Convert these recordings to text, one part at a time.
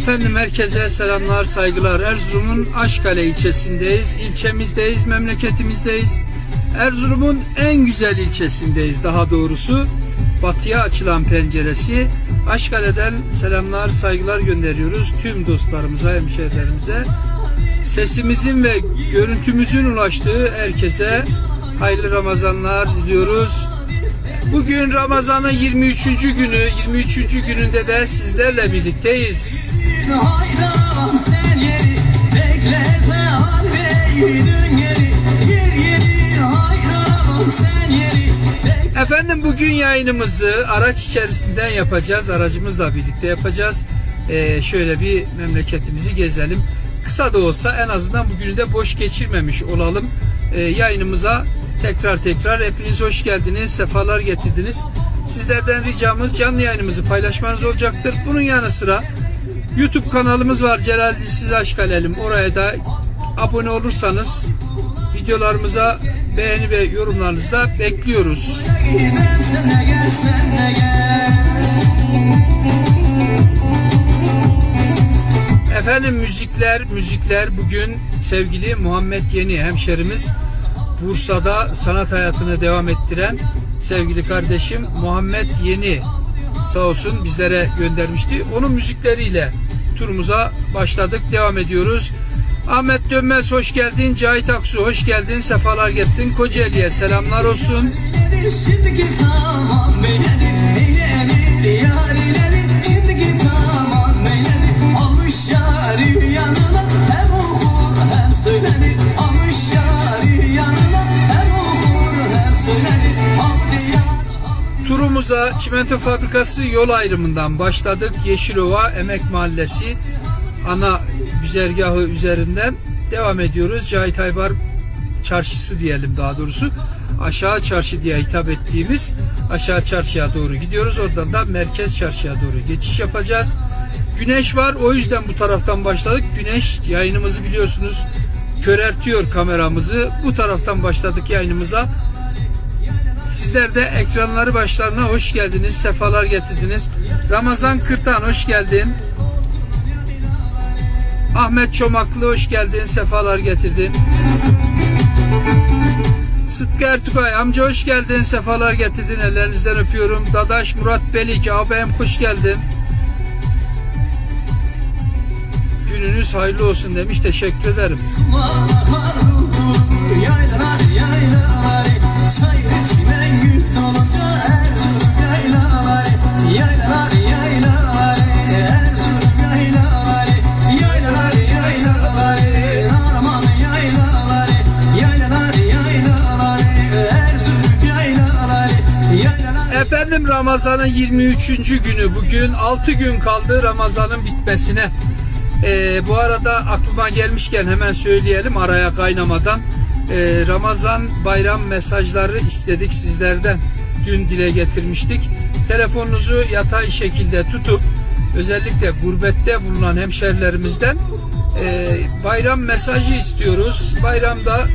Efendim herkese selamlar, saygılar. Erzurum'un Aşkale ilçesindeyiz. İlçemizdeyiz, memleketimizdeyiz. Erzurum'un en güzel ilçesindeyiz daha doğrusu. Batıya açılan penceresi. Aşkale'den selamlar, saygılar gönderiyoruz tüm dostlarımıza, hemşehrilerimize. Sesimizin ve görüntümüzün ulaştığı herkese hayırlı Ramazanlar diliyoruz. Bugün Ramazan'ın 23. günü, 23. gününde de sizlerle birlikteyiz. Hayran sen yeri bekletme harbeyi dön geri Gir geri hayran sen yeri bekletme Efendim bugün yayınımızı araç içerisinden yapacağız. Aracımızla birlikte yapacağız. Ee, şöyle bir memleketimizi gezelim. Kısa da olsa en azından bugünü de boş geçirmemiş olalım. Ee, yayınımıza tekrar tekrar hepiniz hoş geldiniz. Sefalar getirdiniz. Sizlerden ricamız canlı yayınımızı paylaşmanız olacaktır. Bunun yanı sıra YouTube kanalımız var Celal Dilsiz Aşkalelim. Oraya da abone olursanız videolarımıza beğeni ve yorumlarınızı da bekliyoruz. Efendim müzikler, müzikler bugün sevgili Muhammed Yeni hemşerimiz Bursa'da sanat hayatını devam ettiren sevgili kardeşim Muhammed Yeni sağ olsun bizlere göndermişti. Onun müzikleriyle turumuza başladık, devam ediyoruz. Ahmet Dönmez hoş geldin, Cahit Aksu hoş geldin, sefalar getirdin. Kocaeli'ye selamlar olsun. Şimdiki zaman Eyledir Turumuza Çimento Fabrikası yol ayrımından başladık. Yeşilova Emek Mahallesi ana güzergahı üzerinden devam ediyoruz. Cahit Aybar Çarşısı diyelim daha doğrusu. Aşağı çarşı diye hitap ettiğimiz aşağı çarşıya doğru gidiyoruz. Oradan da merkez çarşıya doğru geçiş yapacağız. Güneş var o yüzden bu taraftan başladık. Güneş yayınımızı biliyorsunuz körertiyor kameramızı. Bu taraftan başladık yayınımıza. Sizler de ekranları başlarına hoş geldiniz, sefalar getirdiniz. Ramazan Kırtan hoş geldin. Ahmet Çomaklı hoş geldin, sefalar getirdin. Sıtkı Ertugay amca hoş geldin, sefalar getirdin, ellerinizden öpüyorum. Dadaş Murat Belik ağabeyim hoş geldin. Gününüz hayırlı olsun demiş, teşekkür ederim. Efendim Ramazan'ın 23. günü bugün 6 gün kaldı Ramazan'ın bitmesine. Ee, bu arada aklıma gelmişken hemen söyleyelim araya kaynamadan. Ee, Ramazan bayram mesajları istedik sizlerden. Dün dile getirmiştik. Telefonunuzu yatay şekilde tutup özellikle gurbette bulunan hemşerilerimizden e, bayram mesajı istiyoruz. Bayramda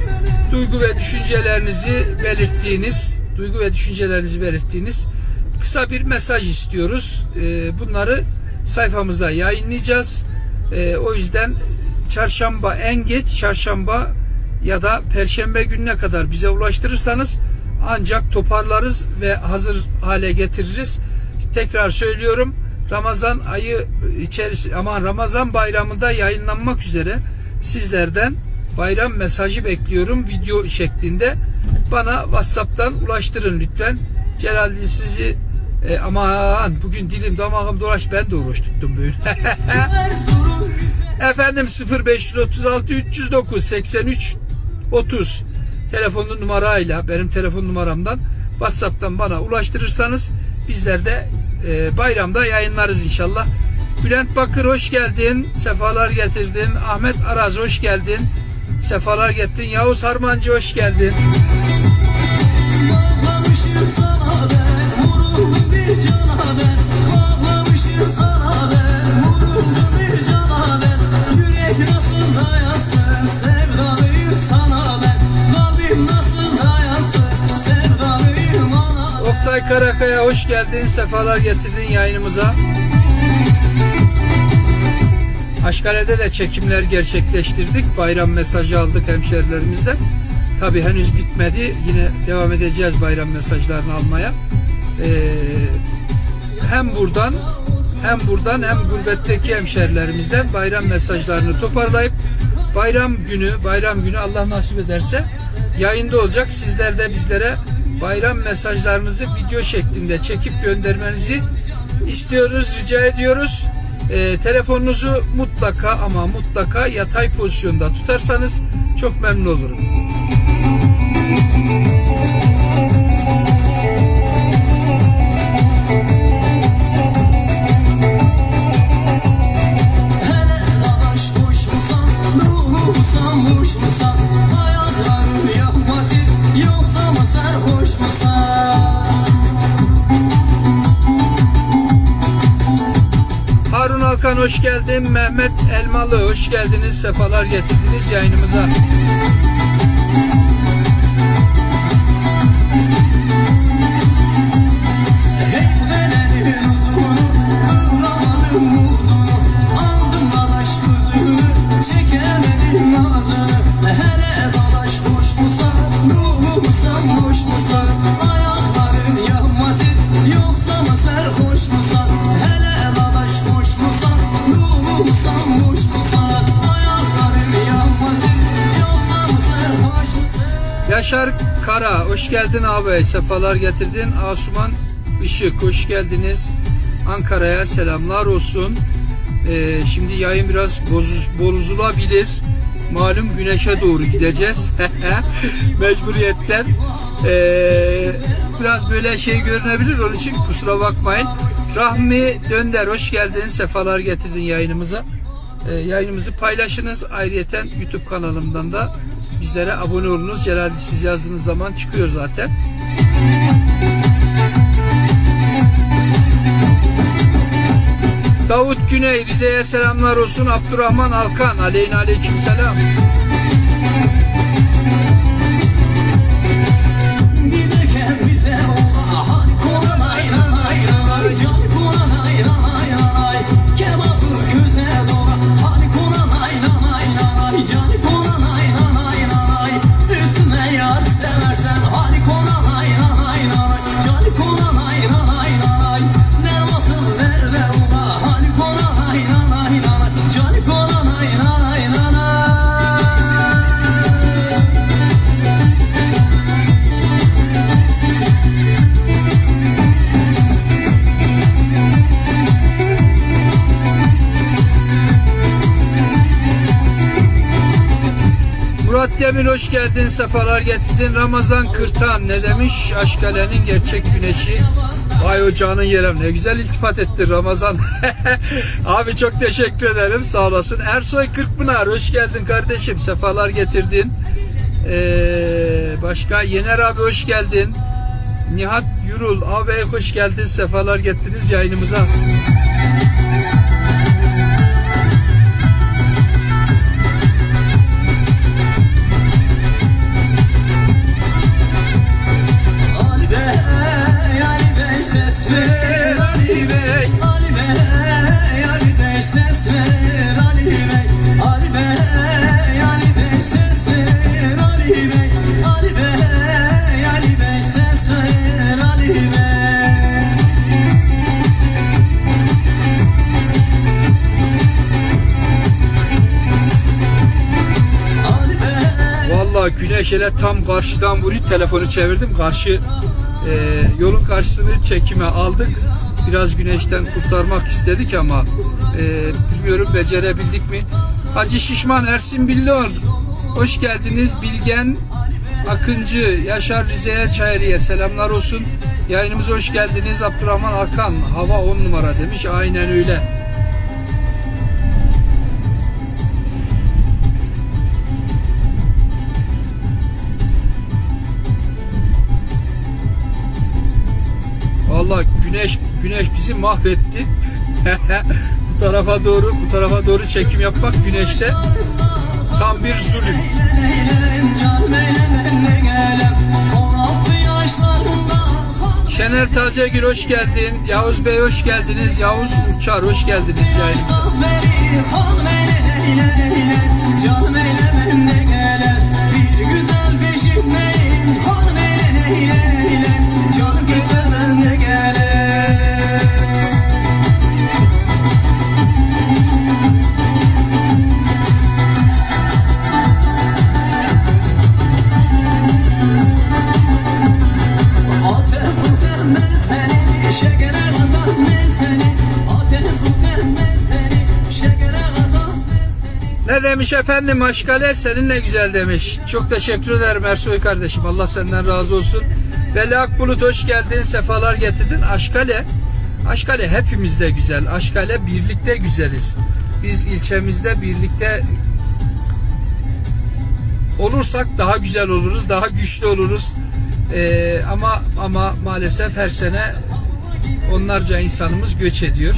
duygu ve düşüncelerinizi belirttiğiniz, duygu ve düşüncelerinizi belirttiğiniz kısa bir mesaj istiyoruz. E, bunları sayfamızda yayınlayacağız. E, o yüzden çarşamba en geç çarşamba ya da perşembe gününe kadar bize ulaştırırsanız ancak toparlarız ve hazır hale getiririz. Tekrar söylüyorum. Ramazan ayı içerisi ama Ramazan bayramında yayınlanmak üzere sizlerden bayram mesajı bekliyorum video şeklinde. Bana WhatsApp'tan ulaştırın lütfen. Celal sizi e, aman bugün dilim damağım dolaş ben de oruç tuttum böyle. Efendim 0536 309 83 30 telefonlu numarayla benim telefon numaramdan WhatsApp'tan bana ulaştırırsanız bizler de e, bayramda yayınlarız inşallah. Bülent Bakır hoş geldin. Sefalar getirdin. Ahmet Araz hoş geldin. Sefalar getirdin. Yavuz Harmancı hoş geldin. Sana ben bir cana ben Bağlamışım sana ben bir cana ben Yürek nasıl dayansın Sevdalıyım Oktay Karakaya hoş geldin. Sefalar getirdin yayınımıza. Aşkale'de de çekimler gerçekleştirdik. Bayram mesajı aldık hemşerilerimizden. Tabi henüz bitmedi. Yine devam edeceğiz bayram mesajlarını almaya. Ee, hem buradan hem buradan hem gurbetteki hemşerilerimizden bayram mesajlarını toparlayıp bayram günü bayram günü Allah nasip ederse yayında olacak. Sizler de bizlere bayram mesajlarınızı video şeklinde çekip göndermenizi istiyoruz, rica ediyoruz. Ee, telefonunuzu mutlaka ama mutlaka yatay pozisyonda tutarsanız çok memnun olurum. Hoş musan, hoş geldin. Mehmet Elmalı hoş geldiniz. Sefalar getirdiniz yayınımıza. Yaşar Kara hoş geldin abi. Sefalar getirdin. Asuman Işık hoş geldiniz. Ankara'ya selamlar olsun. Ee, şimdi yayın biraz bozulabilir. Malum güneşe doğru gideceğiz. Mecburiyetten. Ee, biraz böyle şey görünebilir. Onun için kusura bakmayın. Rahmi Dönder hoş geldin. Sefalar getirdin yayınımıza. Ee, yayınımızı paylaşınız. Ayrıyeten YouTube kanalımdan da bizlere abone olunuz. Genelde siz yazdığınız zaman çıkıyor zaten. Davut Güney Rize'ye selamlar olsun. Abdurrahman Alkan aleyhine aleyküm selam. Murat Demir hoş geldin. Sefalar getirdin. Ramazan Kırtan ne demiş? Aşkale'nin gerçek güneşi. Vay ocağının yerem ne güzel iltifat etti Ramazan. Abi çok teşekkür ederim sağ olasın. Ersoy Kırkpınar hoş geldin kardeşim. Sefalar getirdin. Ee, başka Yener abi hoş geldin. Nihat Yurul abi hoş geldin. Sefalar getirdiniz yayınımıza. Ses Bey Ali Bey, Ali ses ver Ali Bey Ali Bey, Ali ses ver Ali Bey Ali Bey, Ali ses ver Ali Bey Ali Bey Vallahi güneş hele tam karşıdan vuruyor. Telefonu çevirdim. Karşı e, yolun karşısını çekime aldık. Biraz güneşten kurtarmak istedik ama e, bilmiyorum becerebildik mi? Hacı Şişman Ersin Billon. Hoş geldiniz. Bilgen Akıncı Yaşar Rize'ye Çayri'ye selamlar olsun. Yayınımıza hoş geldiniz. Abdurrahman Hakan hava 10 numara demiş. Aynen öyle. Güneş güneş bizi mahvetti. bu tarafa doğru bu tarafa doğru çekim yapmak güneşte tam bir zulüm. Eğlenelim canım eğlenelim gelem 16 yaşlarında Şener Tazegül hoş geldin. Yavuz Bey hoş geldiniz. Yavuz Uçar hoş geldiniz yayınımıza. Demiş efendim Aşkale seninle güzel demiş. Çok teşekkür ederim Ersoy kardeşim. Allah senden razı olsun. Veli Akbulut hoş geldin. Sefalar getirdin. Aşkale Aşkale hepimizde güzel. Aşkale birlikte güzeliz. Biz ilçemizde birlikte olursak daha güzel oluruz, daha güçlü oluruz. Ee, ama ama maalesef her sene onlarca insanımız göç ediyor.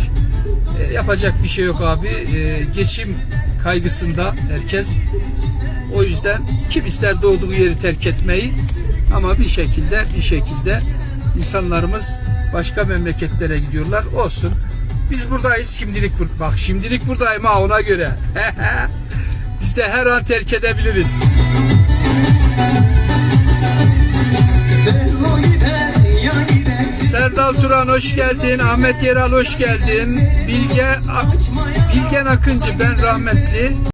Ee, yapacak bir şey yok abi. Ee, geçim kaygısında herkes. O yüzden kim ister doğduğu yeri terk etmeyi ama bir şekilde bir şekilde insanlarımız başka memleketlere gidiyorlar. Olsun. Biz buradayız. Şimdilik bak şimdilik buradayım ha ona göre. Biz de her an terk edebiliriz. Tello gider ya gider Serdal Turan hoş geldin. Ahmet Yeral hoş geldin. Bilge Bilgen Akıncı ben rahmetli.